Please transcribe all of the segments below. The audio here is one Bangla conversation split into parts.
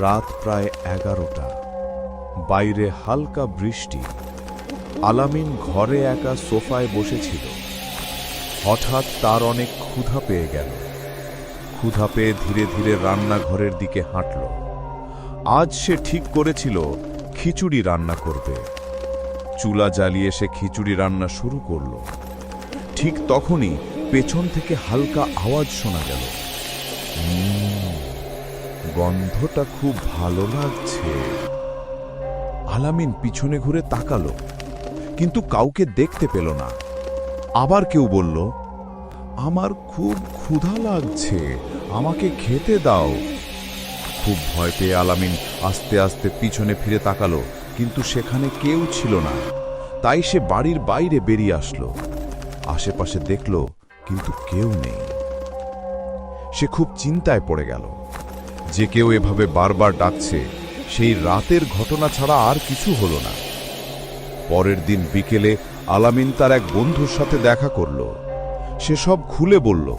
রাত প্রায় এগারোটা। বাইরে হালকা বৃষ্টি। আলামিন ঘরে একা সোফায় বসেছিল। হঠাৎ তার অনেক ক্ষুধা পেয়ে গেল। ক্ষুধা পেয়ে ধীরে ধীরে রান্নাঘরের দিকে হাঁটল। আজ সে ঠিক করেছিল খিচুড়ি রান্না করবে। চুলা জ্বালিয়ে সে খিচুড়ি রান্না শুরু করল। ঠিক তখনই পেছন থেকে হালকা আওয়াজ শোনা গেল। গন্ধটা খুব ভালো লাগছে। আলামিন পিছনে ঘুরে তাকালো, কিন্তু কাউকে দেখতে পেল না। আবার কেউ বলল, আমার খুব ক্ষুধা লাগছে, আমাকে খেতে দাও। খুব ভয় পেয়ে আলামিন আস্তে আস্তে পিছনে ফিরে তাকালো, কিন্তু সেখানে কেউ ছিল না। তাই সে বাড়ির বাইরে বেরিয়ে আসলো। আশেপাশে দেখল, কিন্তু কেউ নেই। সে খুব চিন্তায় পড়ে গেল। যে কেউ এভাবে বারবার ডাকছে, সেই রাতের ঘটনা ছাড়া আর কিছু হলো না। পরের দিন বিকেলে আলামিন তার এক বন্ধুর সাথে দেখা করল। সে সব খুলে বলল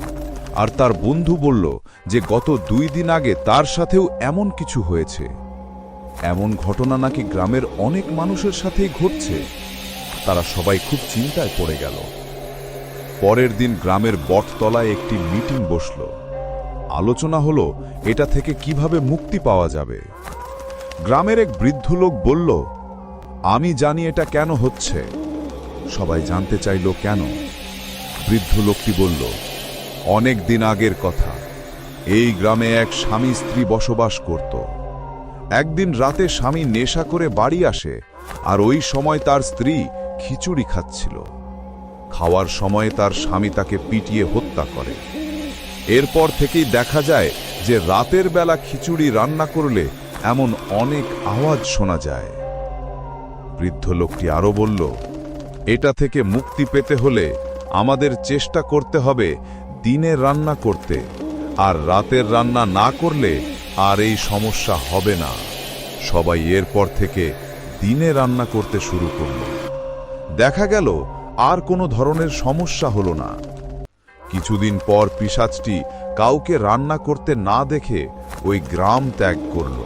আর তার বন্ধু বলল যে গত দুই দিন আগে তার সাথেও এমন কিছু হয়েছে। এমন ঘটনা নাকি গ্রামের অনেক মানুষের সাথেই ঘটছে। তারা সবাই খুব চিন্তায় পড়ে গেল। পরের দিন গ্রামের বটতলায় একটি মিটিং বসল। আলোচনা হলো, এটা থেকে কীভাবে মুক্তি পাওয়া যাবে। গ্রামের এক বৃদ্ধ লোক বলল, আমি জানি এটা কেন হচ্ছে। সবাই জানতে চাইল কেন? বৃদ্ধ লোকটি বলল, অনেক দিন আগের কথা। এই গ্রামে এক স্বামী স্ত্রী বসবাস করত। একদিন রাতে স্বামী নেশা করে বাড়ি আসে আর ওই সময় তার স্ত্রী খিচুড়ি খাচ্ছিল। খাওয়ার সময় তার স্বামী তাকে পিটিয়ে হত্যা করে। এরপর থেকেই দেখা যায় যে রাতের বেলা খিচুড়ি রান্না করলে এমন অনেক আওয়াজ শোনা যায়। বৃদ্ধ লোকটি আরও বলল, এটা থেকে মুক্তি পেতে হলে আমাদের চেষ্টা করতে হবে দিনে রান্না করতে, আর রাতের রান্না না করলে আর এই সমস্যা হবে না। সবাই এরপর থেকে দিনে রান্না করতে শুরু করল। দেখা গেল, আর কোনো ধরনের সমস্যা হলো না। কিছুদিন পর পিসাচটি কাউকে রান্না করতে না দেখে ওই গ্রাম ত্যাগ করল।